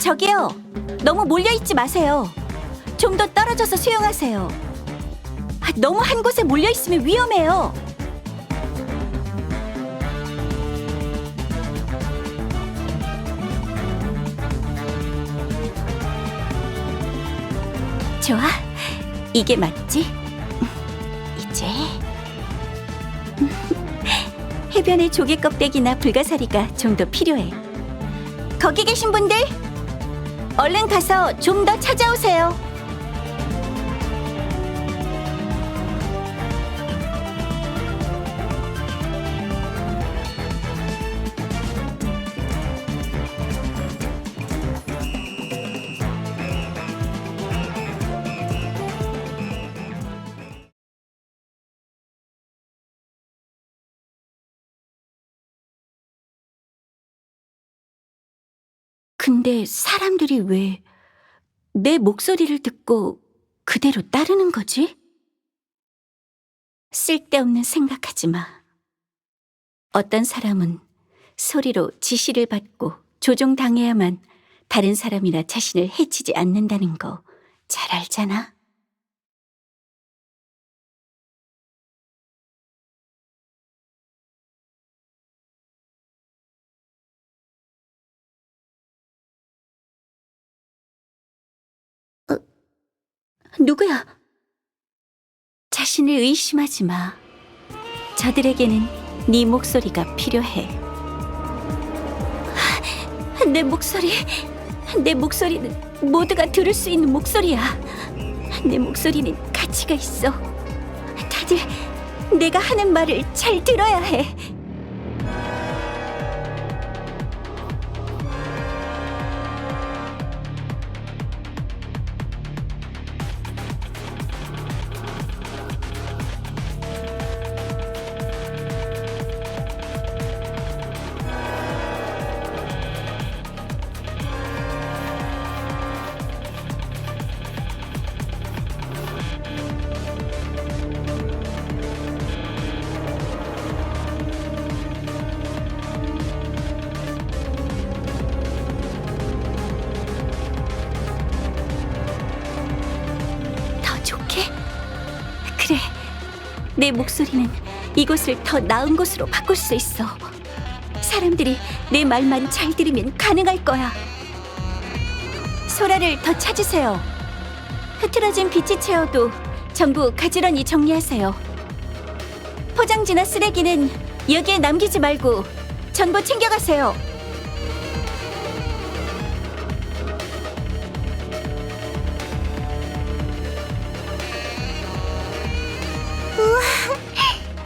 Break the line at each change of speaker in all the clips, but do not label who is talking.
저기요. 너무 몰려있지 마세요. 좀 더 떨어져서 수영하세요. 아, 너무 한 곳에 몰려있으면 위험해요. 좋아. 이게 맞지? 이제 해변에 조개 껍데기나 불가사리가 좀 더 필요해. 거기 계신 분들, 얼른 가서 좀 더 찾아오세요. 근데 사람들이 왜 내 목소리를 듣고 그대로 따르는 거지? 쓸데없는 생각하지 마. 어떤 사람은 소리로 지시를 받고 조종당해야만 다른 사람이나 자신을 해치지 않는다는 거 잘 알잖아? 누구야? 자신을 의심하지 마. 저들에게는 네 목소리가 필요해. 내 목소리, 내 목소리는 모두가 들을 수 있는 목소리야. 내 목소리는 가치가 있어. 다들 내가 하는 말을 잘 들어야 해. 내 목소리는 이곳을 더 나은 곳으로 바꿀 수 있어. 사람들이 내 말만 잘 들으면 가능할 거야. 소라를 더 찾으세요. 흐트러진 비치 체어도 전부 가지런히 정리하세요. 포장지나 쓰레기는 여기에 남기지 말고 전부 챙겨가세요.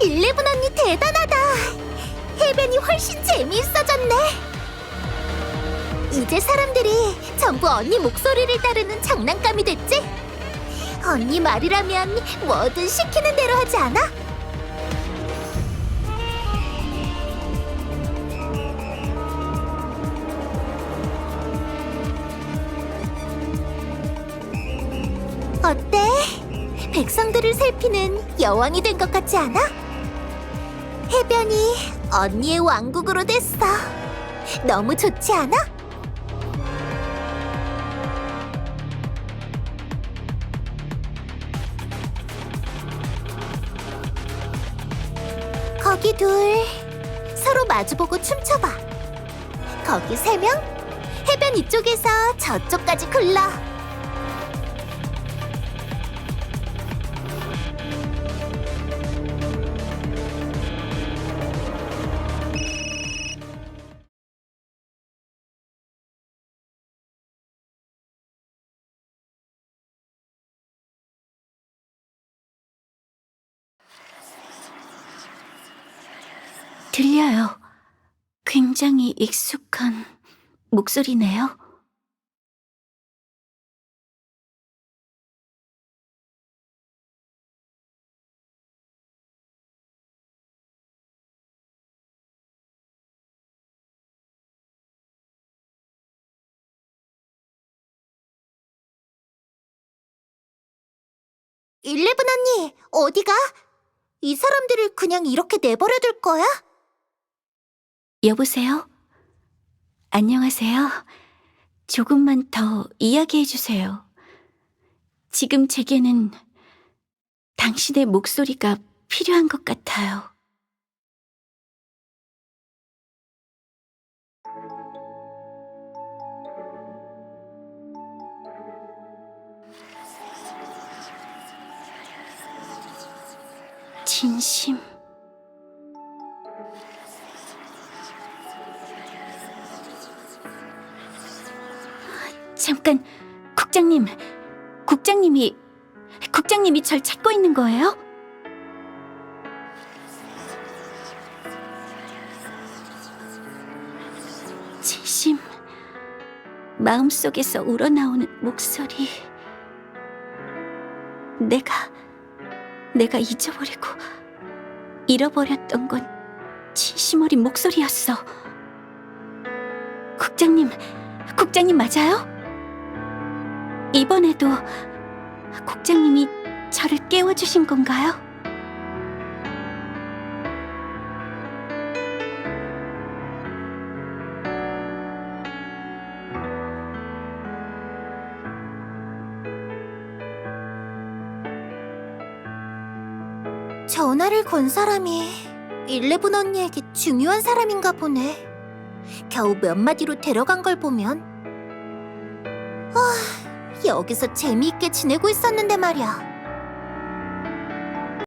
일레븐 언니 대단하다. 해변이 훨씬 재미있어졌네. 이제 사람들이 전부 언니 목소리를 따르는 장난감이 됐지? 언니 말이라면 뭐든 시키는 대로 하지 않아? 어때? 백성들을 살피는 여왕이 된 것 같지 않아? 해변이 언니의 왕국으로 됐어. 너무 좋지 않아? 거기 둘 서로 마주보고 춤춰봐. 거기 세 명, 해변 이쪽에서 저쪽까지 굴러.
들려요. 굉장히 익숙한 목소리네요.
일레븐 언니, 어디가? 이 사람들을 그냥 이렇게 내버려 둘 거야?
여보세요? 안녕하세요. 조금만 더 이야기해 주세요. 지금 제게는 당신의 목소리가 필요한 것 같아요. 진심. 잠깐, 국장님. 국장님이, 국장님이 절 찾고 있는 거예요? 진심. 마음속에서 우러나오는 목소리. 내가, 내가 잊어버리고 잃어버렸던 건 진심 어린 목소리였어. 국장님, 국장님 맞아요? 이번에도 국장님이 저를 깨워주신 건가요?
전화를 건 사람이 일레븐 언니에게 중요한 사람인가 보네. 겨우 몇 마디로 데려간 걸 보면. 아, 여기서 재미있게 지내고 있었는데 말이야.